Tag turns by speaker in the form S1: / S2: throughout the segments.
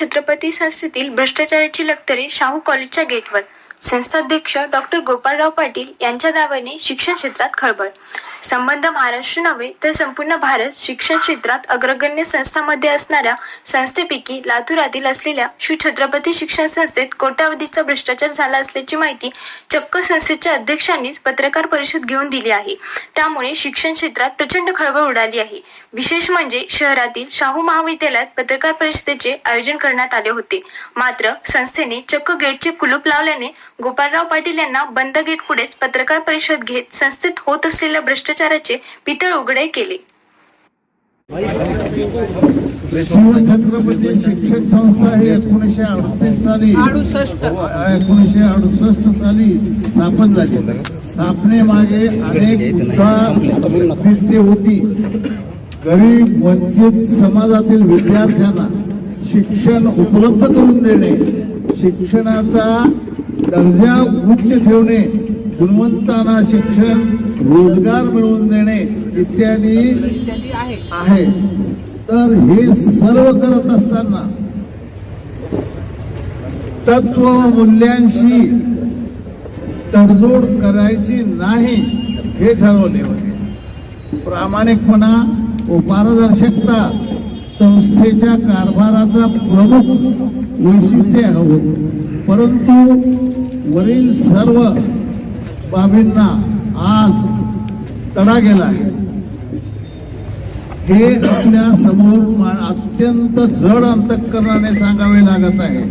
S1: छत्रपती संस्थेतील भ्रष्टाचाराची लक्तरे शाहू कॉलेजच्या गेटवर. संस्थाध्यक्ष डॉक्टर गोपाळराव पाटील यांच्या दाव्याने शिक्षण क्षेत्रात खळबळ. संबंध महाराष्ट्र नव्हे तर संपूर्ण भारत शिक्षण क्षेत्रात अग्रगण्य संस्थामध्ये असणाऱ्या संस्थेपैकी लातूरातील असलेल्या श्री छत्रपती शिक्षण संस्थेत कोट्यावधीचा भ्रष्टाचार झाला असल्याची माहिती चक्क संस्थेच्या अध्यक्षांनीच पत्रकार परिषद घेऊन दिली आहे. त्यामुळे शिक्षण क्षेत्रात प्रचंड खळबळ उडाली आहे. विशेष म्हणजे शहरातील शाहू महाविद्यालयात पत्रकार परिषदेचे आयोजन करण्यात आले होते. मात्र संस्थेने चक्क गेटचे कुलूप लावल्याने गोपाळराव पाटील यांना बंद गेट पुढेच पत्रकार परिषद घेत संस्थेत होत असलेल्या भ्रष्टाचाराचे पितळ उघडे केले.
S2: शिवछत्रपती शिक्षण संस्था ही एकोणीसशे अडतीस साली
S3: अडुसष्ट.
S2: एकोणीसशे अडुसष्ट साली स्थापन झाली. स्थापनेमागे अनेक होती. गरीब वंचित समाजातील विद्यार्थ्यांना शिक्षण उपलब्ध करून देणे शिक्षणाचा दर्जा उच्च ठेवणे गुणवंतांना शिक्षण रोजगार मिळवून देणे इत्यादी
S3: आहे.
S2: तर हे सर्व करत असताना तत्व मूल्यांशी तडजोड करायची नाही हे ठरवले होते. प्रामाणिकपणा व पारदर्शकता संस्थेच्या कारभाराचा प्रमुख वैशिष्ट्य हवं परंतु वरील सर्व बाबींना आज तडा गेला आहे. हे आपल्यासमोर मा- अत्यंत जड अंतकरणाने सांगावे लागत आहे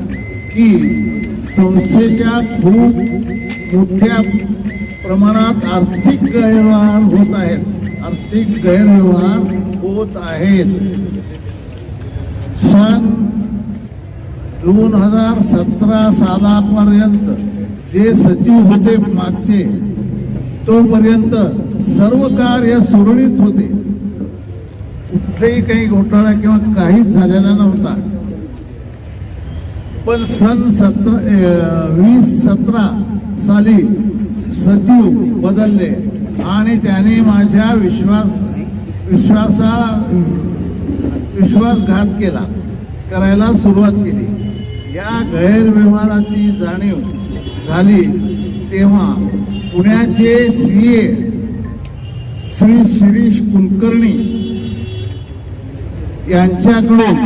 S2: की संस्थेच्या खूप मोठ्या प्रमाणात आर्थिक गैरव्यवहार होत आहेत. आर्थिक गैरव्यवहार होत आहेत. सन दोन हजार सतरा सालापर्यंत जे सचिव होते मागचे तोपर्यंत सर्व कार्य सुरळीत होते. कुठलेही काही घोटाळा किंवा काहीच झालेला नव्हता. पण सन सतरा वीस सतरा साली सचिव बदलले आणि त्याने माझ्या विश्वास विश्वासा विश्वासघात केला करायला सुरुवात केली. या गैरव्यवहाराची जाणीव झाली तेव्हा पुण्याचे सी ए श्री शिरीष कुलकर्णी यांच्याकडून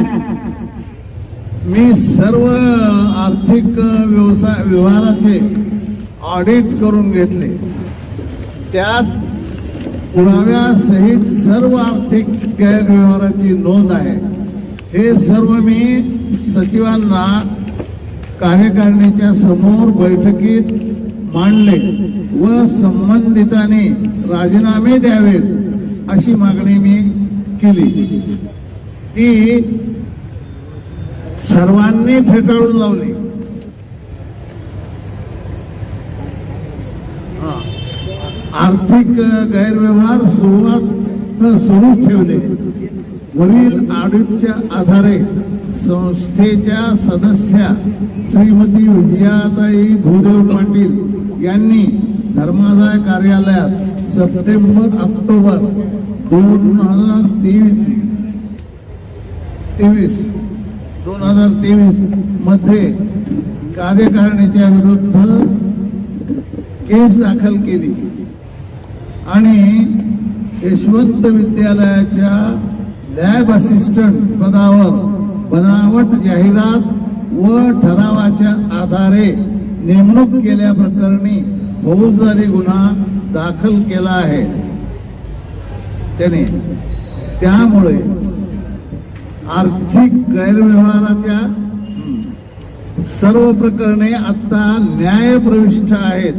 S2: मी सर्व आर्थिक व्यवसाय व्यवहाराचे ऑडिट करून घेतले. त्यात पुराव्यासहित सर्व आर्थिक गैरव्यवहाराची नोंद आहे. हे सर्व मी सचिवांना कार्यकारिणीच्या समोर बैठकीत मांडले व संबंधितांनी राजीनामे द्यावेत अशी मागणी मी केली. ती सर्वांनी फेटाळून लावली. आर्थिक गैरव्यवहार सुरुवात सुरूच ठेवले. वरील आडूच्या आधारे संस्थेच्या सदस्या श्रीमती विजयाताई भूदेव पाटील यांनी धर्मादाय कार्यालयात सप्टेंबर ऑक्टोबर दोन हजार तेवीस तेवीस दोन हजार तेवीसमध्ये कार्यकारिणीच्या विरुद्ध केस दाखल केली. आणि यशवंत विद्यालयाच्या लॅब असिस्टंट पदावर बनावट जाहिरात व ठरावाच्या आधारे नेमणूक केल्याप्रकरणी फौजदारी गुन्हा दाखल केला आहे. त्याने त्यामुळे आर्थिक गैरव्यवहाराच्या सर्व प्रकरणे आता न्यायप्रविष्ट आहेत.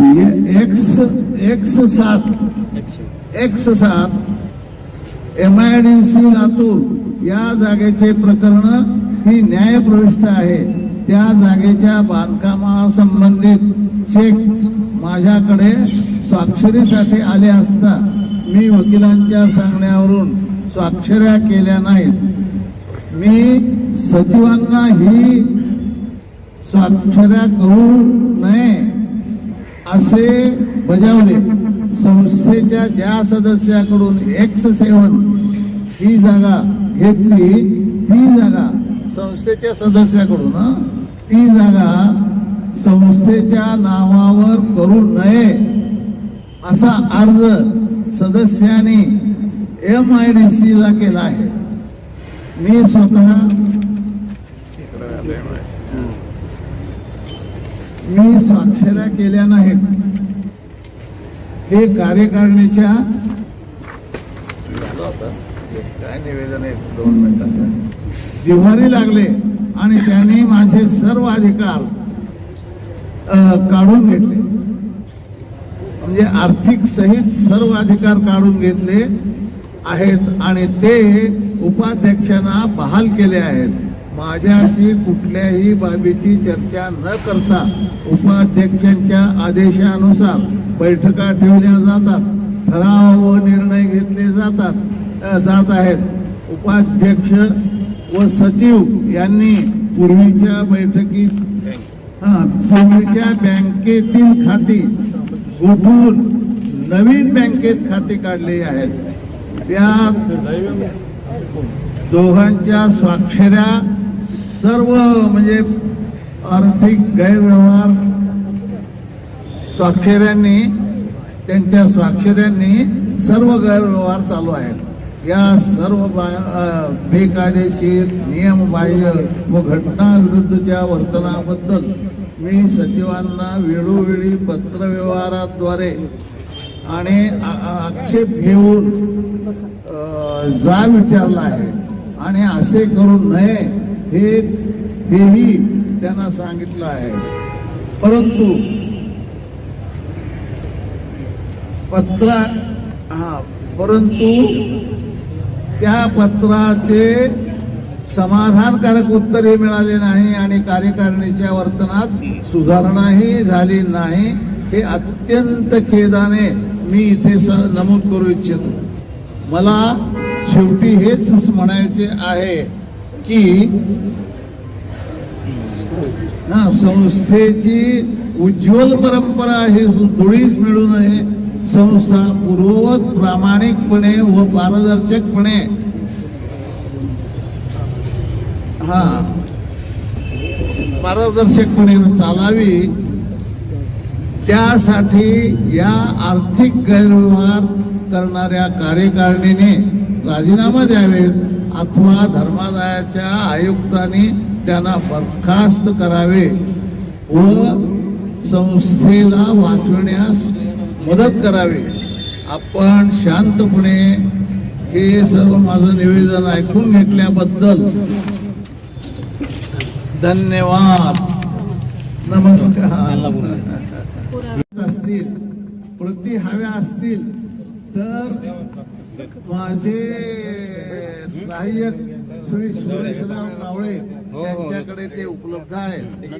S2: एक्स एक्स सात. एक्स सात M I D C Latur. या जागेचे प्रकरण ही न्यायप्रविष्ट आहे. त्या जागेच्या बांधकामासंबंधित चेक माझ्याकडे स्वाक्षरीसाठी आले असता मी वकिलांच्या सांगण्यावरून स्वाक्षऱ्या केल्या नाहीत. मी सचिवांना ही स्वाक्षऱ्या करू नये. असे बजावले. संस्थेच्या ज्या सदस्याकडून एक्स सेवन ही जागा घेतली ती जागा संस्थेच्या सदस्याकडून ती जागा संस्थेच्या नावावर करू नये असा अर्ज सदस्याने एम आय डी सीला केला आहे. मी स्वतः मी स्वाक्षऱ्या केल्या नाहीत. हे कार्यकारिणीच्या काय निवेदन आहे? दोन मिनिटाचं. जिव्हारी लागले आणि त्यांनी माझे सर्व अधिकार काढून घेतले. म्हणजे आर्थिक सहित सर्व अधिकार काढून घेतले आहेत आणि ते उपाध्यक्षांना बहाल केले आहेत. माझ्याशी कुठल्याही बाबीची चर्चा न करता उपाध्यक्षांच्या आदेशानुसार बैठका ठेवल्या जातात ठराव व निर्णय घेतले जातात जात आहेत. उपाध्यक्ष व सचिव यांनी पूर्वीच्या बैठकीत हा, पूर्वीच्या बँकेतील खाती उठून नवीन बँकेत खाते काढले आहेत. त्या दोघांच्या स्वाक्षऱ्या सर्व म्हणजे आर्थिक गैरव्यवहार स्वाक्षऱ्यांनी त्यांच्या स्वाक्षऱ्यांनी सर्व गैरव्यवहार चालू आहेत. या सर्व बा- बेकायदेशीर नियमबाह्य व घटनाविरुद्धच्या वर्तनाबद्दल मी सचिवांना वेळोवेळी पत्रव्यवहाराद्वारे आणि आ- आक्षेप घेऊन जा विचारला आहे. आणि असे करू नये हे हेही त्यांना सांगितलं आहे. परंतु पत्रा हा परंतु त्या पत्राचे समाधानकारक उत्तरही मिळाले नाही आणि कार्यकारिणीच्या वर्तनात सुधारणाही झाली नाही. हे अत्यंत खेदाने मी इथे स- नमूद करू इच्छितो. मला शेवटी हेच म्हणायचे आहे. की ना संस्थेची उज्ज्वल परंपरा ही धुळीस मिळू नये. संस्था पूर्ववत प्रामाणिकपणे व पारदर्शकपणे. हा. पारदर्शकपणे चालावी. त्यासाठी या आर्थिक गैरव्यवहार करणाऱ्या कार्यकारिणीने राजीनामा द्यावेत. अथवा धर्मादायाच्या आयुक्तांनी त्यांना बरखास्त करावे. व संस्थेला वाचवण्यास मदत करावी. आपण शांतपणे हे सर्व माझं निवेदन ऐकून घेतल्याबद्दल धन्यवाद. नमस्कार. असतील प्रति हव्या असतील तर माझे सहाय्यक श्री सुरेशराव कावळे यांच्याकडे ते उपलब्ध आहे